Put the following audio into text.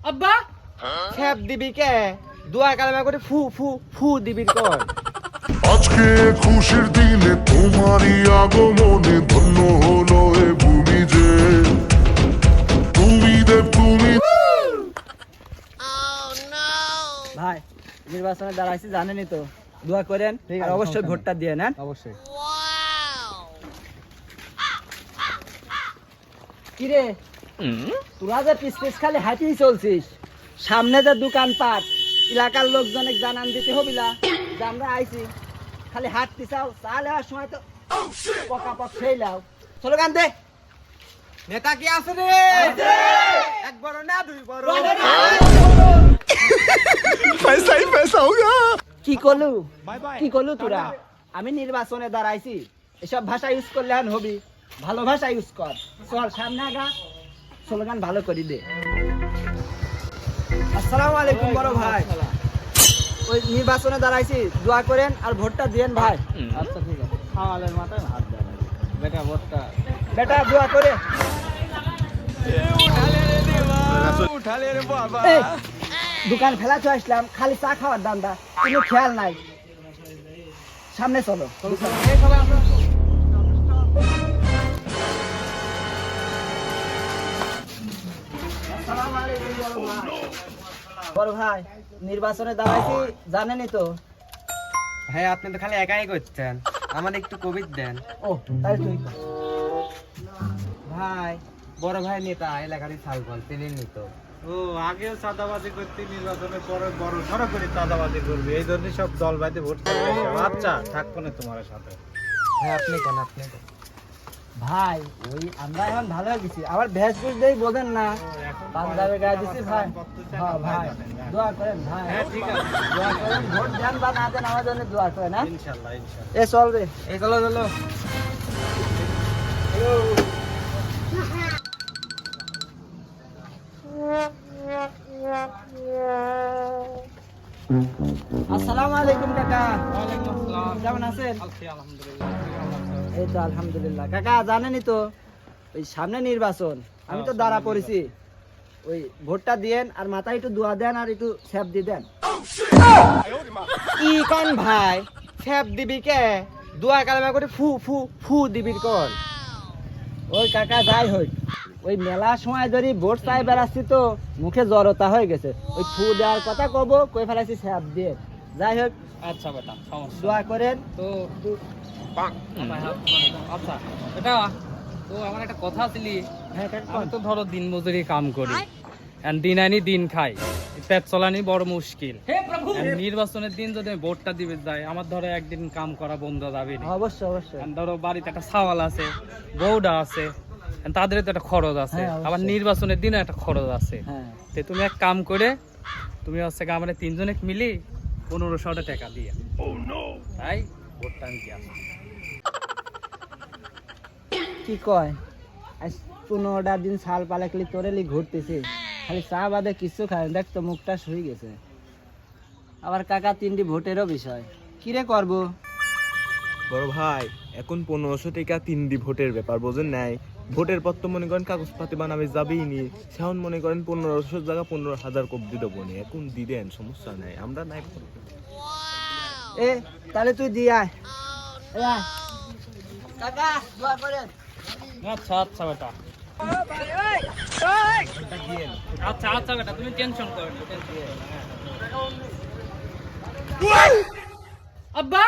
আব্বা! ছ্যাপ দিবি কে? দোয়া কালামা করে ফু ফু ফু দিবি কর। আজকে খুশির দিনে তোমারই আগমনে ধন্য হলো এ ভূমি যে। তুমি দেব তুমি ভাই নির্বাচনে দাঁড়াইছি জানেনই তো। দোয়া করেন আর অবশ্যই ভোটটা দিয়ে নেন। অবশ্যই। কিরে তোরা যে পিস পিস খালি হাঁটিই চলছিস সামনে যে দোকানপাট এলাকার লোকজনে জানান দিতে হবিলা যে আমরা আইছি খালি হাঁটতে চাও চা লেওয়ার সময় তো পকা পক খেয়ে লাও চলো গান দে। নেতা কি আছে রে? এক বড় না দুই বড়। পয়সা হি পয়সা হোগা কি করলু? কি করলু তোরা? আমি নির্বাচনে দাঁড়াইছি এসব ভাষা ইউজ করলে হবি। ভালো ভাষা ইউজ কর। চল সামনে আগা স্লোগান ভালো করি দে। আসসালামু আলাইকুম বড় ভাই। ওই নির্বাচনে দাঁড়াইছি দোয়া করেন আর ভোটটা দিয়েন ভাই। আচ্ছা ঠিক আছে। খাওয়ালের মাথায় হাত বেটা ভোটটা। বেটা দোয়া করে। দোকান ফেলাতে আসলাম খালি চা খাওয়ার দান্দা কোনো খেয়াল নাই। সামনে চলো। বড় ভাই। নির্বাচনে দাঁড়াইছি জানেনই তো? হ্যাঁ আপনি তো খালি একাই করছেন। আমার একটু কবির দেন। ও তাই তুই ভাই বড় ভাই নেতা এলাকারই সালফল চিনেন নি ও আগেও চাঁদাবাজি করতে নির্বাচনের পরে বড় সড়ো করে চাঁদাবাজি করবে। এই জন্য সব দল ভোট। আচ্ছা থাকব না তোমার সাথে। হ্যাঁ আপনি কেন আপনি ভাই ওই আমরা এখন ভালো হয়ে গেছি। আবার ভেস বুঝ দেই বোঝেন না। পাঞ্জাবে গায়ে দিছি ভাই। হ্যাঁ ভাই দোয়া করেন ভাই। হ্যাঁ ঠিক আছে। দোয়া করেন ভোট দেন বা না দেন আমার জন্য দোয়া করেন হ্যাঁ? ইনশাল্লাহ এ চল রে। চলো চলো। আসসালামু আলাইকুম কাকা। ওয়ালাইকুম আসসালাম। কেমন আছেন? আলহামদুলিল্লাহ এই তো আলহামদুলিল্লাহ। কাকা জানেনই তো ওই সামনে নির্বাচন। আমি তো দাঁড়া পড়েছি। ওই ভোটটা দিয়েন আর মাথায় একটু দোয়া দেন আর একটু স্যাপ দিয়ে দেন কি কন ভাই স্যাপ দিবি কে দোয়া কালামা করে ফু ফু ফু দিবি কর ওই কাকা যাই হোক ওই মেলার সময় যদি ভোট চাই বেড়াচ্ছি তো মুখে জড়তা হয়ে গেছে ওই ফু দেওয়ার কথা কব কই ফেলাইছি স্যাপ দিয়ে যাই হোক আচ্ছা বেটা দোয়া করেন তো আচ্ছা এটা তো আমার একটা কথা ছিলি হ্যাঁ আমি তো ধরো দিন মজুরি কাম করি। দিন আনি দিন খাই। পেট চলানি বড় মুশকিল। নির্বাচনের দিন যদি আমি ভোটটা দিবে যাই আমার ধরো একদিন কাম করা বন্ধ যাবে অবশ্যই অবশ্যই। ধরো বাড়িতে একটা সাওয়াল আছে বউডা আছে তাদের তো একটা খরচ আছে। হ্যাঁ, আবার নির্বাচনের দিনে একটা খরচ আছে। হ্যাঁ। তুমি এক কাম করে তুমি হচ্ছে আমরা তিনজনে মিলি পনেরোশো টাকা দিয়ে। তাই ভোটটা আমি দিয়ে। কি কয়? আজ পনেরোটা দিন সাল পালাকলি তোরেলি ঘুরতেছি। খালি চা বাদে কিছু খায় দেখ তো মুখটা শুয়ে গেছে। আবার কাকা তিনটি ভোটেরও বিষয়। কিরে করব? বড় ভাই এখন পনেরোশো টাকা তিনটি ভোটের ব্যাপার বোঝেন নাই? ভোটের পর তো মনে করেন কাগজ পাতি বানাবে যাবেই নি সেখন মনে করেন পনেরোশো জায়গা পনেরো হাজার কবদি দেবো নি। এখন দিদেন সমস্যা নাই। আমরা নাই এ তাহলে তুই দিয়ে আয়। কাকা দোয়া করেন। আচ্ছা আচ্ছা বেটা। আচ্ছা আচ্ছা বেটা তুমি টেনশন করো হ্যাঁ। আব্বা!